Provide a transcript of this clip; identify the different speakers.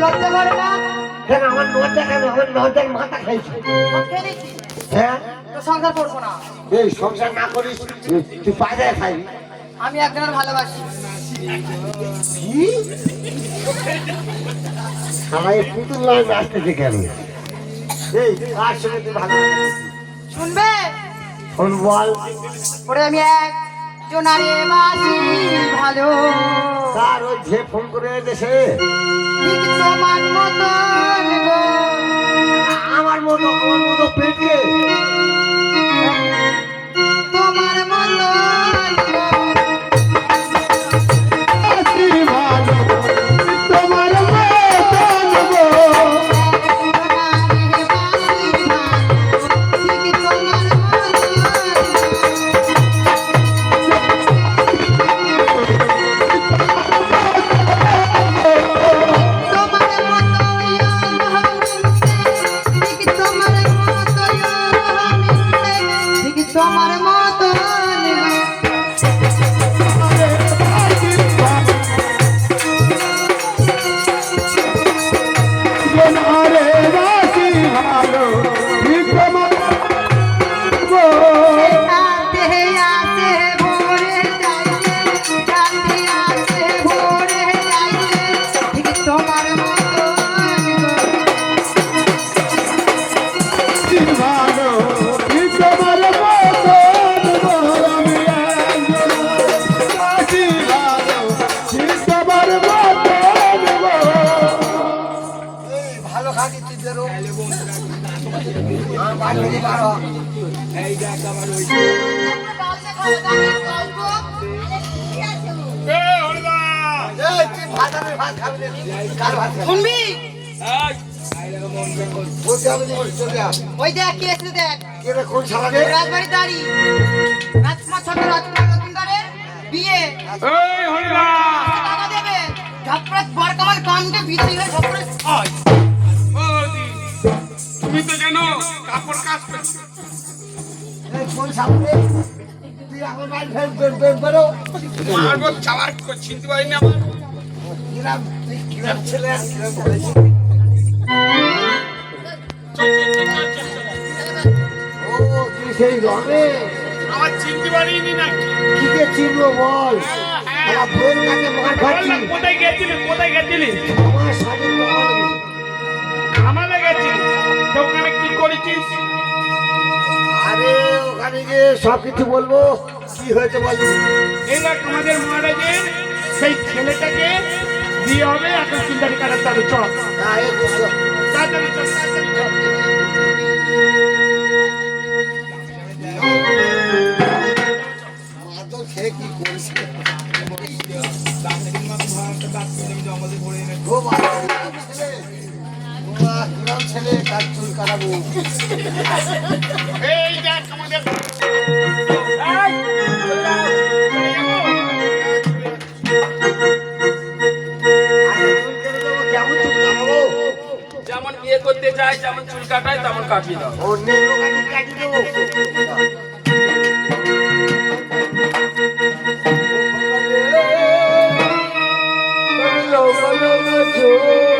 Speaker 1: লজ্জা করে না
Speaker 2: কেন আমার লজ্জা কেন আমার লজ্জার মাথা খাইছে হ্যাঁ
Speaker 1: সংসার করব না
Speaker 2: এই সংসার না করিস তুই পায়রায় খাবি
Speaker 1: আমি একজনের ভালোবাসি
Speaker 2: কি পুতুল নয় আসতেছে কেন এই কার সঙ্গে তুই ভালো
Speaker 1: শুনবে
Speaker 2: ফোন বল
Speaker 1: ওরে আমি এক জোনারে বাসি ভালো।
Speaker 2: ওই যে ফোন করে দেশে
Speaker 1: ঠিক তোমার
Speaker 2: আমার মতো আমার মতো পেটে আমার
Speaker 1: শুনবি। ওই দেখ কি এসে দেখ?
Speaker 2: কোন শালা
Speaker 1: রাজবাড়ি দাঁড়ি। রাজকুমার ছোট রাজকুমার নতুনদারের বিয়ে। টাকা দেবে। ঝপড়াত বর কামকে ভিতরে
Speaker 3: বৌদি, তুমি তো জানো কাপড় কাজ করছ
Speaker 2: কোন তুই আমার বের-
Speaker 3: মারবো চিনতে পারি না আমার
Speaker 2: কিরাম, তুই কিরাম ছেলে আর কিরাম করেছিস? ও, তুই সেই রমেশ।
Speaker 3: আমার চিনতে পারিনি নাকি
Speaker 2: কি কে চিনবো বল?
Speaker 3: হ্যাঁ।
Speaker 2: আমার বোন কাকে মার খাচ্ছি?
Speaker 3: কোথায় গেছিলি কোথায় গেছিলি
Speaker 2: আমার শাড়ি বল।
Speaker 3: আমালে গেছিলি তো ওখানে কি করেছিস?
Speaker 2: আরে ওখানে গিয়ে সব কিছু বলব। কি হয়েছে বলব
Speaker 3: দেখ আমাদের মহারাজের সেই ছেলেটাকে বিয়ে হবে এখন চিন্তাটি কাটার তাদের চল। তাড়াতাড়ি চল তাড়াতাড়ি চল।
Speaker 2: ছেলে কাজ চুল কাটাবো
Speaker 3: এই দেখ আমাদের
Speaker 4: যেমন বিয়ে করতে চাই যেমন চুল কাটায় তেমন কাটিয়ে দাও
Speaker 2: ও কাটিয়ে দেবো Thank you.